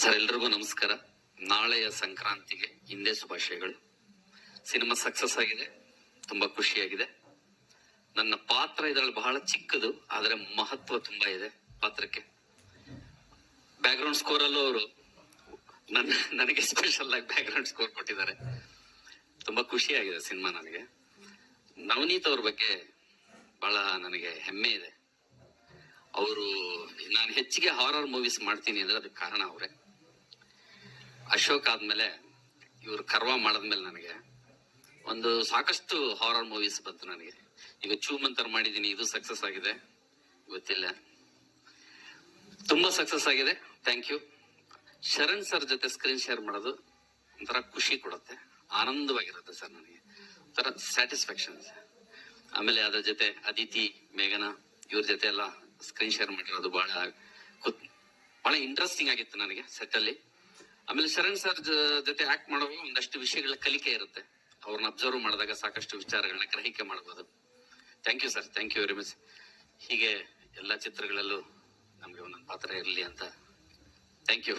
Sir, ಎಲ್ರಿಗೂ ನಮಸ್ಕಾರ. ನಾಳೆಯ ಸಂಕ್ರಾಂತಿಗೆ ಹಿಂದೆ ಶುಭಾಶಯಗಳು. ಸಿನಿಮಾ ಸಕ್ಸಸ್ ಆಗಿದೆ, ತುಂಬಾ ಖುಷಿಯಾಗಿದೆ. ನನ್ನ ಪಾತ್ರ ಇದರಲ್ಲಿ ಬಹಳ ಚಿಕ್ಕದು, ಆದ್ರೆ ಮಹತ್ವ ತುಂಬಾ ಇದೆ ಪಾತ್ರಕ್ಕೆ. ಬ್ಯಾಕ್ ಗ್ರೌಂಡ್ ಸ್ಕೋರ್ ಅಲ್ಲೂ ಅವರು ನನ್ನ, ನನಗೆ ಸ್ಪೆಷಲ್ ಆಗಿ ಬ್ಯಾಕ್ ಗ್ರೌಂಡ್ ಸ್ಕೋರ್ ಕೊಟ್ಟಿದ್ದಾರೆ. ತುಂಬಾ ಖುಷಿಯಾಗಿದೆ ಸಿನಿಮಾ ನನಗೆ. ನವನೀತ್ ಅವ್ರ ಬಗ್ಗೆ ಬಹಳ ನನಗೆ ಹೆಮ್ಮೆ ಇದೆ. ಅವರು, ನಾನು ಹೆಚ್ಚಿಗೆ ಹಾರರ್ ಮೂವೀಸ್ ಮಾಡ್ತೀನಿ ಅಂದ್ರೆ ಅದಕ್ಕೆ ಕಾರಣ ಅವರೇ. ಅಶೋಕ್ ಆದ್ಮೇಲೆ, ಇವ್ರು ಕರ್ವ ಮಾಡಿದ್ಮೇಲೆ ನನಗೆ ಒಂದು ಸಾಕಷ್ಟು ಹಾರರ್ ಮೂವೀಸ್ ಬಂತು ನನಗೆ. ಈಗ ಚೂಮಂತರ್ ಮಾಡಿದೀನಿ ಇದು ಸಕ್ಸಸ್ ಆಗಿದೆ. ಗೊತ್ತಿಲ್ಲ. ತುಂಬಾ ಸಕ್ಸಸ್ ಆಗಿದೆ. ಥ್ಯಾಂಕ್ ಯು ಶರಣ್ ಸರ್ ಜೊತೆ ಸ್ಕ್ರೀನ್ ಶೇರ್ ಮಾಡೋದು ಒಂಥರ ಖುಷಿ ಕೊಡುತ್ತೆ. ಆನಂದವಾಗಿರುತ್ತೆ ಸರ್ ನನಗೆ. ಒಂಥರ ಸ್ಯಾಟಿಸ್ಫ್ಯಾಕ್ಷನ್ ಆಮೇಲೆ ಅದ್ರ ಜೊತೆ ಅದಿತಿ, ಮೇಘನ, ಇವ್ರ ಜೊತೆ ಎಲ್ಲ ಸ್ಕ್ರೀನ್ ಶೇರ್ ಮಾಡಿರೋದು ಬಹಳ ಬಹಳ ಇಂಟ್ರೆಸ್ಟಿಂಗ್ ಆಗಿತ್ತು ನನಗೆ ಸೆಟ್ ಅಲ್ಲಿ. ಆಮೇಲೆ ಶರಣ್ ಸರ್ ಜೊತೆ ಆಕ್ಟ್ ಮಾಡುವಾಗ ಒಂದಷ್ಟು ವಿಷಯಗಳ ಕಲಿಕೆ ಇರುತ್ತೆ. ಅವ್ರನ್ನ ಅಬ್ಸರ್ವ್ ಮಾಡಿದಾಗ ಸಾಕಷ್ಟು ವಿಚಾರಗಳನ್ನ ಗ್ರಹಿಕೆ ಮಾಡಬಹುದು thank you sir thank you very much ಹೀಗೆ ಎಲ್ಲ ಚಿತ್ರಗಳಲ್ಲೂ ನಮಗೆ ಒಂದೊಂದು ಪಾತ್ರ ಇರಲಿ ಅಂತ. Thank you